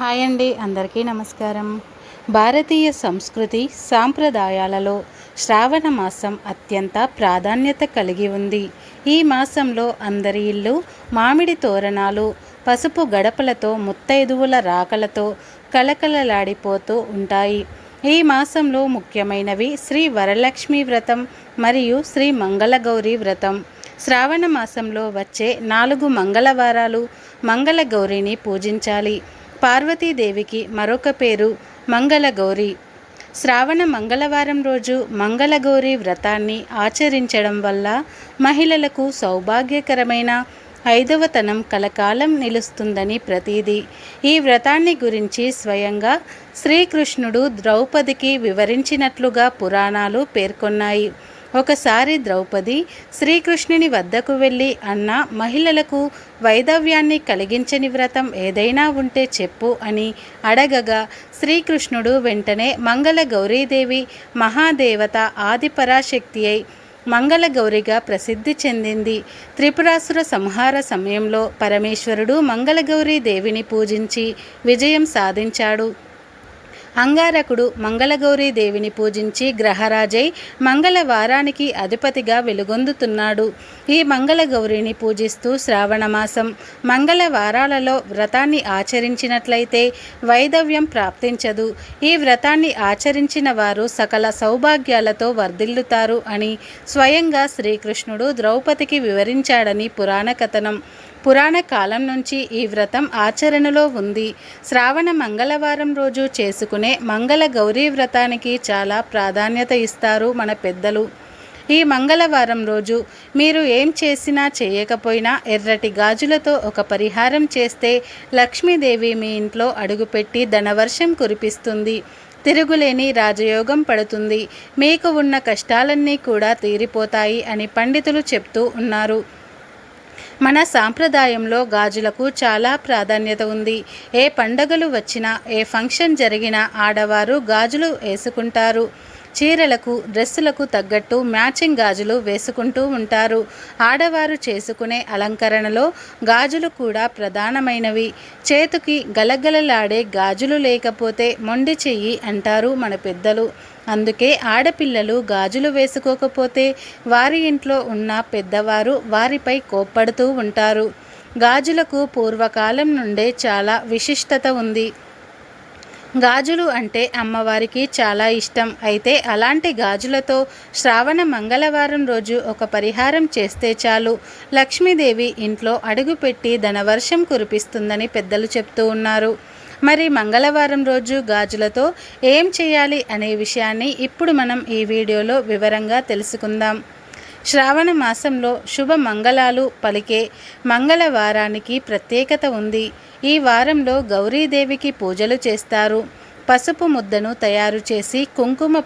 Hi అండి అందరికీ నమస్కారం. భారతీయ సంస్కృతి సాంప్రదాయాలలో శ్రావణ మాసం అత్యంత ప్రాధాన్యత కలిగి ఉంది. ఈ మాసంలో అందరి ఇల్లు మామిడి తోరణాలు పసుపు గడపలతో ముత్తైదువుల రాకలతో కలకలలాడిపోతూ ఉంటాయి. ఈ మాసంలో ముఖ్యమైనవి శ్రీ వరలక్ష్మి వ్రతం మరియు శ్రీ మంగళగౌరి వ్రతం. శ్రావణ మాసంలో వచ్చే నాలుగు మంగళవారాలు మంగళగౌరిని పూజించాలి. పార్వతీదేవికి మరొక పేరు మంగళగౌరి. శ్రావణ మంగళవారం రోజు మంగళగౌరి వ్రతాన్ని ఆచరించడం వల్ల మహిళలకు సౌభాగ్యకరమైన ఐదవతనం కలకాలం నిలుస్తుందని ప్రతీది. ఈ వ్రతాన్ని గురించి స్వయంగా శ్రీకృష్ణుడు ద్రౌపదికి వివరించినట్లుగా పురాణాలు పేర్కొన్నాయి. ఒకసారి ద్రౌపది శ్రీకృష్ణుని వద్దకు వెళ్ళి అన్న మహిళలకు వైదవ్యాన్ని కలిగించని వ్రతం ఏదైనా ఉంటే చెప్పు అని అడగగా శ్రీకృష్ణుడు వెంటనే మంగళ గౌరీదేవి మహాదేవత ఆదిపరాశక్తి అయి మంగళగౌరిగా ప్రసిద్ధి చెందింది. త్రిపురాసుర సంహార సమయంలో పరమేశ్వరుడు మంగళగౌరీ దేవిని పూజించి విజయం సాధించాడు. అంగారకుడు మంగళగౌరీ దేవిని పూజించి గ్రహరాజై మంగళవారానికి అధిపతిగా వెలుగొందుతున్నాడు. ఈ మంగళగౌరిని పూజిస్తూ శ్రావణమాసం మంగళవారాలలో వ్రతాన్ని ఆచరించినట్లయితే వైదవ్యం ప్రాప్తించదు. ఈ వ్రతాన్ని ఆచరించిన వారు సకల సౌభాగ్యాలతో వర్ధిల్లుతారు అని స్వయంగా శ్రీకృష్ణుడు ద్రౌపదికి వివరించాడని పురాణ కథనం పురాణ కాలం నుంచి ఈ వ్రతం ఆచరణలో ఉంది. శ్రావణ మంగళవారం రోజు చేసుకునే మంగళ గౌరీ వ్రతానికి చాలా ప్రాధాన్యత ఇస్తారు మన పెద్దలు. ఈ మంగళవారం రోజు మీరు ఏం చేసినా చేయకపోయినా ఎర్రటి గాజులతో ఒక పరిహారం చేస్తే లక్ష్మీదేవి మీ ఇంట్లో అడుగుపెట్టి ధనవర్షం కురిపిస్తుంది. తిరుగులేని రాజయోగం పడుతుంది. మీకు ఉన్న కష్టాలన్నీ కూడా తీరిపోతాయి అని పండితులు చెప్తూ ఉన్నారు. మన సాంప్రదాయంలో గాజులకు చాలా ప్రాధాన్యత ఉంది. ఏ పండగలు వచ్చినా ఏ ఫంక్షన్ జరిగినా ఆడవారు గాజులు వేసుకుంటారు. చీరలకు డ్రెస్సులకు తగ్గట్టు మ్యాచింగ్ గాజులు వేసుకుంటూ ఉంటారు. ఆడవారు చేసుకునే అలంకరణలో గాజులు కూడా ప్రధానమైనవి. చేతికి గలగలలాడే గాజులు లేకపోతే మొండి చెయ్యి అంటారు మన పెద్దలు. అందుకే ఆడపిల్లలు గాజులు వేసుకోకపోతే వారి ఇంట్లో ఉన్న పెద్దవారు వారిపై కోప్పడుతూ ఉంటారు. గాజులకు పూర్వకాలం నుండే చాలా విశిష్టత ఉంది. గాజులు అంటే అమ్మవారికి చాలా ఇష్టం. అయితే అలాంటి గాజులతో శ్రావణ మంగళవారం రోజు ఒక పరిహారం చేస్తే చాలు. లక్ష్మీదేవి ఇంట్లో అడుగుపెట్టి ధనవర్షం కురిపిస్తుందని పెద్దలు చెప్తూ ఉన్నారు. మరి మంగళవారం రోజు గాజులతో ఏం చేయాలి అనే విషయాన్ని ఇప్పుడు మనం ఈ వీడియోలో వివరంగా తెలుసుకుందాం. శ్రావణ మాసంలో శుభ మంగళాలు పలికే మంగళవారానికి ప్రత్యేకత ఉంది. ఈ వారంలో గౌరీదేవికి పూజలు చేస్తారు. పసుపు ముద్దను తయారు చేసి కుంకుమ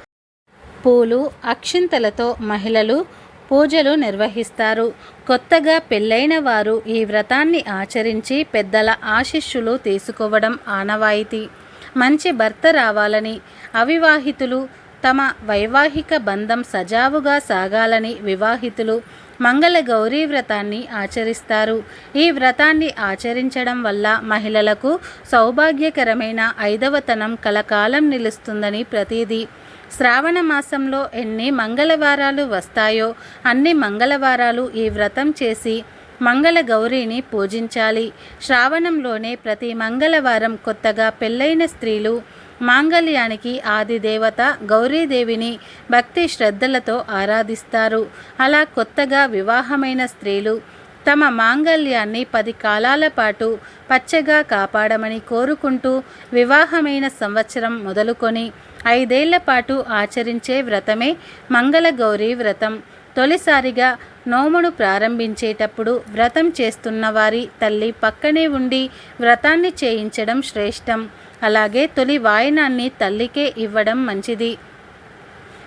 పూలు అక్షింతలతో మహిళలు పూజలు నిర్వహిస్తారు. కొత్తగా పెళ్ళైన వారు ఈ వ్రతాన్ని ఆచరించి పెద్దల ఆశిష్యులు తీసుకోవడం ఆనవాయితీ. మంచి భర్త రావాలని అవివాహితులు తమ వైవాహిక బంధం సజావుగా సాగాలని వివాహితులు మంగళ గౌరీ వ్రతాన్ని ఆచరిస్తారు. ఈ వ్రతాన్ని ఆచరించడం వల్ల మహిళలకు సౌభాగ్యకరమైన ఐదవతనం కలకాలం నిలుస్తుందని ప్రతీది. శ్రావణ మాసంలో ఎన్ని మంగళవారాలు వస్తాయో అన్ని మంగళవారాలు ఈ వ్రతం చేసి మంగళ గౌరీని పూజించాలి. శ్రావణంలోనే ప్రతి మంగళవారం కొత్తగా పెళ్ళైన స్త్రీలు మాంగళ్యానికి ఆది దేవత గౌరీదేవిని భక్తి శ్రద్ధలతో ఆరాధిస్తారు. అలా కొత్తగా వివాహమైన స్త్రీలు తమ మాంగళ్యాన్ని పది కాలాల పాటు పచ్చగా కాపాడమని కోరుకుంటూ వివాహమైన సంవత్సరం మొదలుకొని ఐదేళ్ళ పాటు ఆచరించే వ్రతమే మంగళగౌరీ వ్రతం. తొలిసారిగా నోమును ప్రారంభించేటప్పుడు వ్రతం చేస్తున్న వారి తల్లి పక్కనే ఉండి వ్రతాన్ని చేయించడం శ్రేష్టం. అలాగే తొలి వాయనాన్ని తల్లికే ఇవ్వడం మంచిది.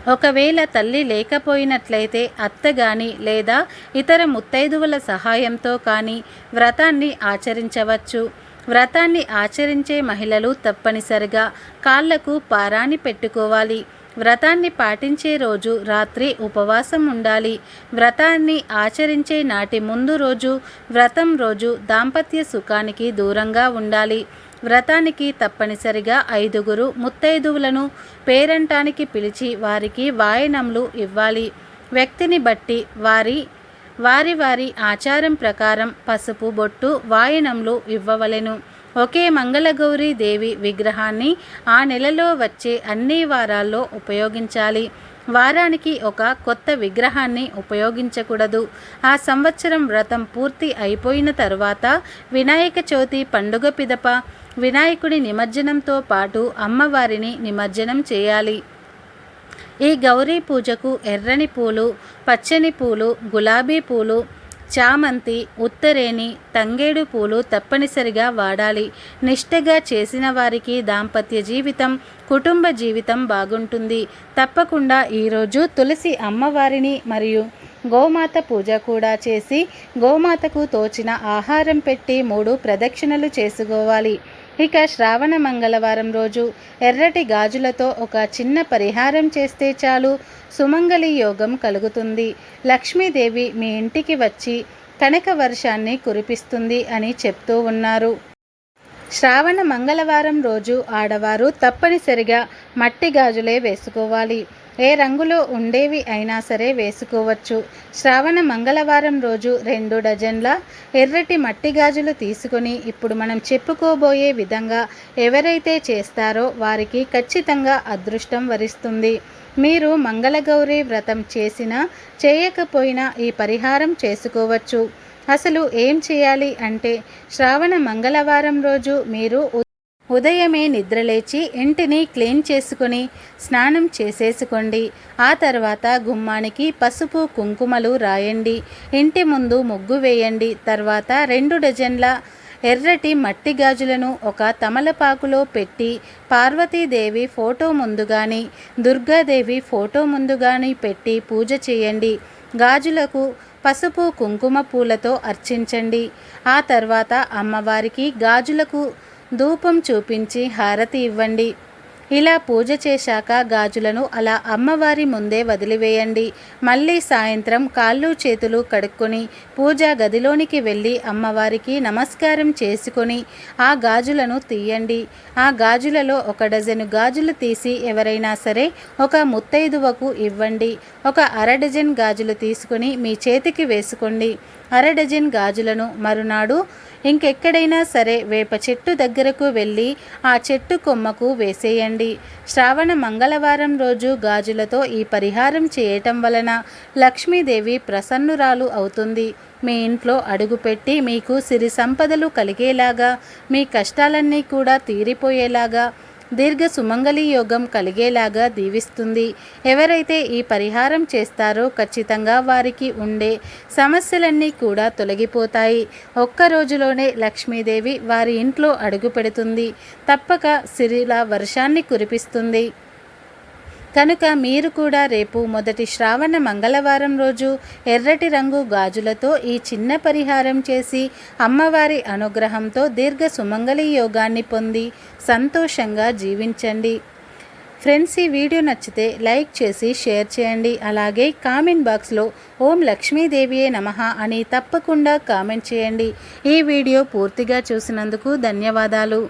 ఒకవేళ తల్లి లేకపోయినట్లయితే అత్త కానీ లేదా ఇతర ముత్తైదువుల సహాయంతో కానీ వ్రతాన్ని ఆచరించవచ్చు. వ్రతాన్ని ఆచరించే మహిళలు తప్పనిసరిగా కాళ్ళకు పారాని పెట్టుకోవాలి. వ్రతాన్ని పాటించే రోజు రాత్రి ఉపవాసం ఉండాలి. వ్రతాన్ని ఆచరించే నాటి ముందు రోజు వ్రతం రోజు దాంపత్య సుఖానికి దూరంగా ఉండాలి. వ్రతానికి తప్పనిసరిగా ఐదుగురు ముత్తైదువులను పేరంటానికి పిలిచి వారికి వాయనములు ఇవ్వాలి. వ్యక్తిని బట్టి వారి వారి వారి ఆచారం ప్రకారం పసుపు బొట్టు వాయనములు ఇవ్వవలెను. ఒకే మంగళగౌరీ దేవి విగ్రహాన్ని ఆ నెలలో వచ్చే అన్ని వారాల్లో ఉపయోగించాలి. వారానికి ఒక కొత్త విగ్రహాన్ని ఉపయోగించకూడదు. ఆ సంవత్సరం వ్రతం పూర్తి అయిపోయిన తర్వాత వినాయక చవితి పండుగ పిదప వినాయకుడి నిమజ్జనంతో పాటు అమ్మవారిని నిమజ్జనం చేయాలి. ఈ గౌరీ పూజకు ఎర్రని పూలు పచ్చని పూలు గులాబీ పూలు చామంతి ఉత్తరేణి తంగేడు పూలు తప్పనిసరిగా వాడాలి. నిష్టగా చేసిన వారికి దాంపత్య జీవితం కుటుంబ జీవితం బాగుంటుంది. తప్పకుండా ఈరోజు తులసి అమ్మవారిని మరియు గోమాత పూజ కూడా చేసి గోమాతకు తోచిన ఆహారం పెట్టి మూడు ప్రదక్షిణలు చేసుకోవాలి. ఇక శ్రావణ మంగళవారం రోజు ఎర్రటి గాజులతో ఒక చిన్న పరిహారం చేస్తే చాలు. సుమంగళి యోగం కలుగుతుంది. లక్ష్మీదేవి మీ ఇంటికి వచ్చి కనక వర్షాన్ని కురిపిస్తుంది అని చెప్తూ ఉన్నారు. శ్రావణ మంగళవారం రోజు ఆడవారు తప్పనిసరిగా మట్టి గాజులే వేసుకోవాలి. ఏ రంగులో ఉండేవి అయినా సరే వేసుకోవచ్చు. శ్రావణ మంగళవారం రోజు రెండు డజన్ల ఎర్రటి మట్టి గాజులు తీసుకుని ఇప్పుడు మనం చెప్పుకోబోయే విధంగా ఎవరైతే చేస్తారో వారికి ఖచ్చితంగా అదృష్టం వరిస్తుంది. మీరు మంగళగౌరి వ్రతం చేసినా చేయకపోయినా ఈ పరిహారం చేసుకోవచ్చు. అసలు ఏం చేయాలి అంటే శ్రావణ మంగళవారం రోజు మీరు ఉదయమే నిద్రలేచి ఇంటిని క్లీన్ చేసుకుని స్నానం చేసేసుకోండి. ఆ తర్వాత గుమ్మానికి పసుపు కుంకుమలు రాయండి. ఇంటి ముందు ముగ్గు వేయండి. తర్వాత రెండు డజన్ల ఎర్రటి మట్టి గాజులను ఒక తమలపాకులో పెట్టి పార్వతీదేవి ఫోటో ముందు కానీ దుర్గాదేవి ఫోటో ముందు కానీ పెట్టి పూజ చేయండి. గాజులకు పసుపు కుంకుమ పూలతో అర్చించండి. ఆ తర్వాత అమ్మవారికి గాజులకు ధూపం చూపించి హారతి ఇవ్వండి. ఇలా పూజ చేశాక గాజులను అలా అమ్మవారి ముందే వదిలివేయండి. మళ్ళీ సాయంత్రం కాళ్ళు చేతులు కడుక్కొని పూజా గదిలోనికి వెళ్ళి అమ్మవారికి నమస్కారం చేసుకొని ఆ గాజులను తీయండి. ఆ గాజులలో ఒక డజను గాజులు తీసి ఎవరైనా సరే ఒక ముత్తైదువకు ఇవ్వండి. ఒక అర డజన్ గాజులు తీసుకొని మీ చేతికి వేసుకోండి. అర డజన్ గాజులను మరునాడు ఇంకెక్కడైనా సరే వేప చెట్టు దగ్గరకు వెళ్ళి ఆ చెట్టు కొమ్మకు వేసేయండి. శ్రావణ మంగళవారం రోజు గాజులతో ఈ పరిహారం చేయటం వలన లక్ష్మీదేవి ప్రసన్నురాలు అవుతుంది. మీ ఇంట్లో అడుగుపెట్టి మీకు సిరి సంపదలు కలిగేలాగా మీ కష్టాలన్నీ కూడా తీరిపోయేలాగా దీర్ఘ సుమంగళి యోగం కలిగేలాగా దీవిస్తుంది. ఎవరైతే ఈ పరిహారం చేస్తారో ఖచ్చితంగా వారికి ఉండే సమస్యలన్నీ కూడా తొలగిపోతాయి. ఒక్క రోజులోనే లక్ష్మీదేవి వారి ఇంట్లో అడుగు పెడుతుంది. తప్పక సిరిలా వర్షాన్ని కురిపిస్తుంది. కనుక మీరు కూడా రేపు మొదటి శ్రావణ మంగళవారం రోజు ఎర్రటి రంగు గాజులతో ఈ చిన్న పరిహారం చేసి అమ్మవారి అనుగ్రహంతో దీర్ఘ సుమంగళి యోగాన్ని పొంది సంతోషంగా జీవించండి. ఫ్రెండ్స్ ఈ వీడియో నచ్చితే లైక్ చేసి షేర్ చేయండి. అలాగే కామెంట్ బాక్స్లో ఓం లక్ష్మీదేవియే నమ అని తప్పకుండా కామెంట్ చేయండి. ఈ వీడియో పూర్తిగా చూసినందుకు ధన్యవాదాలు.